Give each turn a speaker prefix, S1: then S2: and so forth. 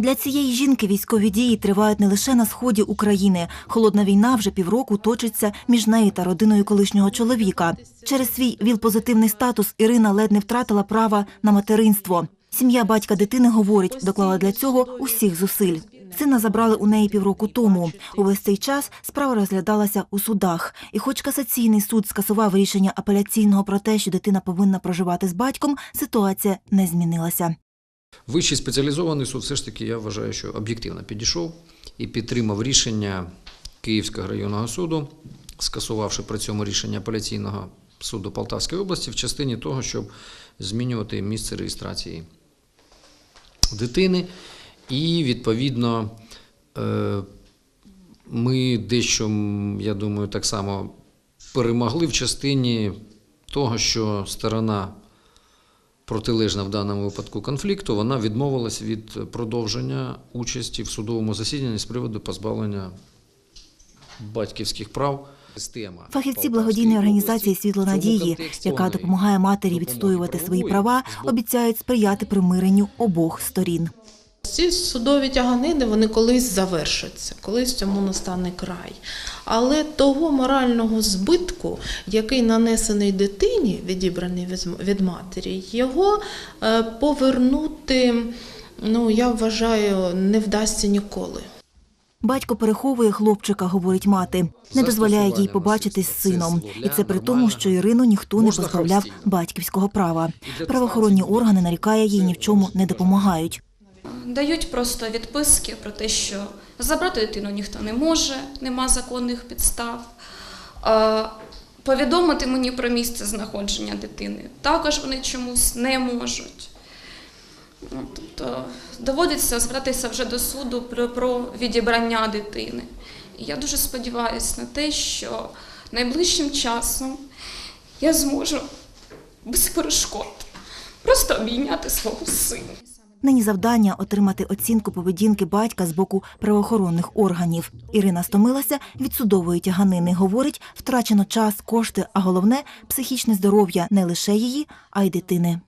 S1: Для цієї жінки військові дії тривають не лише на сході України. Холодна війна вже півроку точиться між нею та родиною колишнього чоловіка. Через свій ВІЛ-позитивний статус Ірина ледь не втратила права на материнство. Сім'я батька дитини говорить, доклала для цього усіх зусиль. Сина забрали у неї півроку тому. Увесь цей час справа розглядалася у судах. І хоч касаційний суд скасував рішення апеляційного про те, що дитина повинна проживати з батьком, ситуація не змінилася.
S2: Вищий спеціалізований суд все ж таки я вважаю, що об'єктивно підійшов і підтримав рішення Київського районного суду, скасувавши при цьому рішення апеляційного суду Полтавської області в частині того, щоб змінювати місце реєстрації дитини. І відповідно е, ми дещо, я думаю, так само перемогли в частині того, що сторона протилежна в даному випадку конфлікту, вона відмовилась від продовження участі в судовому засіданні з приводу позбавлення батьківських прав.
S1: Фахівці благодійної організації Світло надії, яка допомагає матері відстоювати свої права, обіцяють сприяти примиренню обох сторін.
S3: Ці судові тяганини вони колись завершаться, колись цьому настане край. Але того морального збитку, який нанесений дитині, відібраний від- матері, його е, повернути, ну я вважаю, не вдасться ніколи.
S1: Батько переховує хлопчика, говорить мати, не дозволяє їй побачитись з сином. І це при тому, що Ірину ніхто не позбавляв батьківського права. Правоохоронні органи нарікає їй ні в чому не допомагають.
S4: Дають просто відписки про те, що забрати дитину ніхто не може, нема законних підстав. Повідомити мені про місце знаходження дитини також вони чомусь не можуть. Ну, Тобто доводиться звертатися вже до суду про, про відібрання дитини. І я дуже сподіваюся на те, що найближчим часом я зможу без перешкод просто обійняти свого сина.
S1: Нині завдання отримати оцінку поведінки батька з боку правоохоронних органів. Ірина стомилася від судової тяганини. Говорить, втрачено час, кошти, а головне психічне здоров'я не лише її, а й дитини.